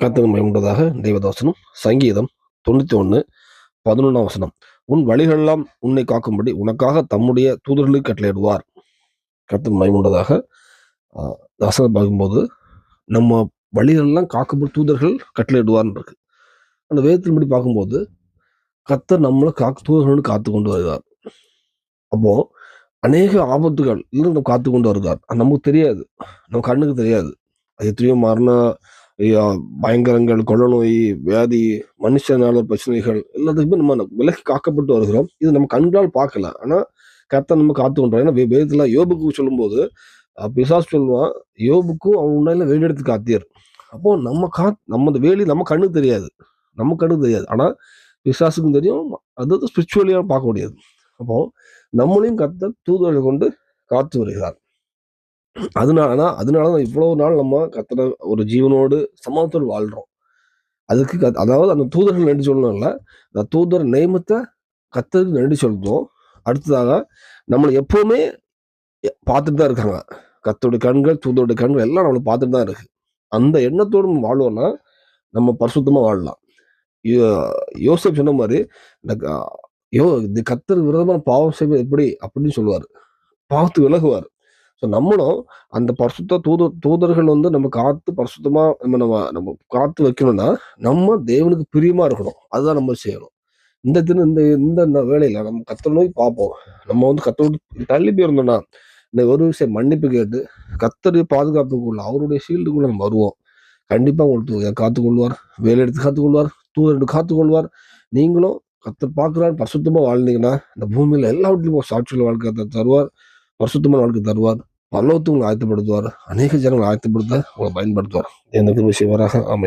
கத்தன் மயமுண்டதாக தெய்வதாசனம் சங்கீதம் தொண்ணூத்தி ஒன்று பதினொன்றாம் வசனம். உன் வழிகளெல்லாம் உன்னை காக்கும்படி உனக்காக தம்முடைய தூதர்களுக்கு கட்டளையிடுவார். கத்தன் மயமுண்டதாக தாசனம் பார்க்கும்போது நம்ம வழிகளெல்லாம் காக்கும்படி தூதர்கள் கட்டளையிடுவார்னு இருக்கு. அந்த வேதத்தின்படி பார்க்கும்போது கர்த்தர் நம்மளை காக்கு தூதர்கள் காத்து கொண்டு வருகிறார். அப்போ அநேக ஆபத்துகள் இல்லை நம்ம காத்து கொண்டு வருகிறார். நமக்கு தெரியாது. நம்ம கண்ணுக்கு தெரியாது. அது எத்தனையோ மரண பயங்கரங்கள் கொள்ள வியாதி மனுஷனால பிரச்சனைகள் எல்லாத்துக்குமே நம்ம விலக்கி காக்கப்பட்டு வருகிறோம். இது நம்ம கண்களால் பார்க்கல ஆனால் கரெக்டாக நம்ம காத்து கொண்டோம் ஏன்னா வேதத்தில் யோபுக்கு சொல்லும்போது பிசாஸ் சொல்லுவான் யோபுக்கும் அவன் உண்மையில வேலி எடுத்து காத்தியார் அப்போ நம்ம கா நம்ம அந்த வேலி நம்ம கண்ணுக்கு தெரியாது. நம்ம கண்ணுக்கு தெரியாது. ஆனால் பிசாசுக்கும் தெரியும். அது ஸ்பிரிச்சுவலியாக பார்க்க முடியாது அப்போ நம்மளையும் கத்த தூதுவரை கொண்டு காத்து வருகிறார். அதனால ஆனா அதனால தான் இவ்வளவு நாள் நம்ம கத்துற ஒரு ஜீவனோடு சமாதத்தோடு வாழ்றோம். அதுக்கு கத்- அதாவது அந்த தூதர்கள் நன்றி சொல்லணும்ல. அந்த தூதர் நியமத்தை கத்தருக்கு நன்றி சொல்லணும். அடுத்ததாக நம்மளை எப்போவுமே பார்த்துட்டு தான் இருக்காங்க. கத்தோட கண்கள் தூதரோட கண்கள் எல்லாம் நம்மளை பார்த்துட்டு தான் இருக்குது அந்த எண்ணத்தோடு நம்ம வாழ்வோம்னா நம்ம பரிசுத்தமாக வாழலாம். யோ- சொன்ன மாதிரி இந்த யோ இந்த கத்தர் விரோதமான பாவம் செய்வது எப்படி? அப்படின்னு சொல்லுவார். பாவத்து விலகுவார். ஸோ நம்மளும் அந்த பரிசுத்த தூத தூதர்கள் வந்து நம்ம காத்து பரிசுத்தமாக நம்ம நம்ம நம்ம காத்து வைக்கணும்னா நம்ம தேவனுக்கு பிரியமாக இருக்கணும். அதுதான் நம்ம செய்யணும். இந்த தினம் இந்த இந்த வேலையில் நம்ம கத்தரை நோய் பார்ப்போம். நம்ம வந்து கத்தோடு தள்ளி போயிருந்தோம்னா இந்த ஒரு விஷயம் மன்னிப்பு கேட்டு கத்தர் பாதுகாப்புக்குள்ள அவருடைய ஷீல்டுக்குள்ள நம்ம வருவோம். கண்டிப்பாக உங்களுக்கு காத்துக்கொள்வார். வேலை எடுத்து காத்துக்கொள்வார். தூதர் எடுத்து காத்துக்கொள்வார். நீங்களும் கத்தர் பார்க்குறாரு பரிசுத்தமாக வாழ்ந்தீங்கன்னா இந்த பூமியில் எல்லா வீட்லையும் சாட்சியில் வாழ்க்கை தருவார். பரிசுத்தமான வாழ்க்கை தருவார். பல்லவத்தை உங்களை ஆயத்தப்படுத்துவார். அநேக ஜனங்களை ஆயத்தப்படுத்த உங்களை பயன்படுத்துவார். எந்த விஷயம் வராக